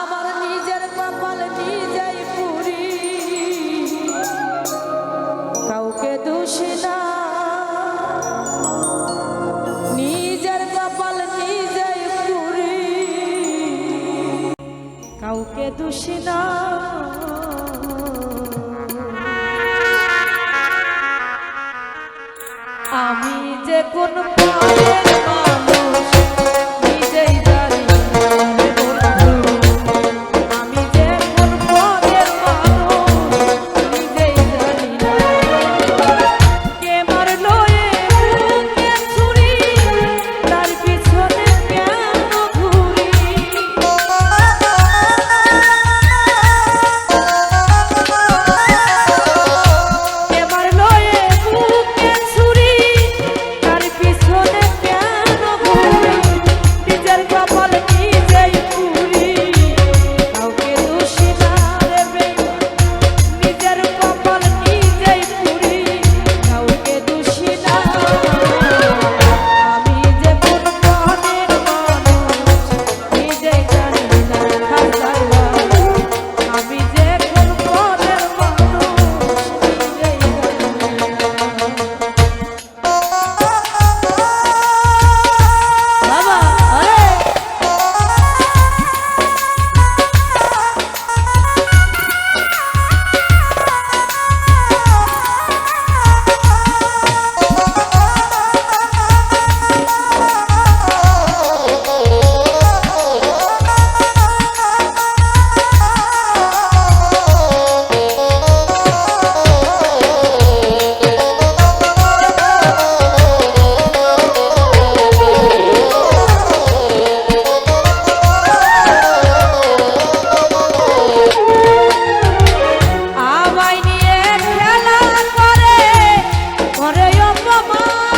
আমার নিজের কপাল নিজেই কাউকে দোষী না। আমি যে কোন পায়ের Baba.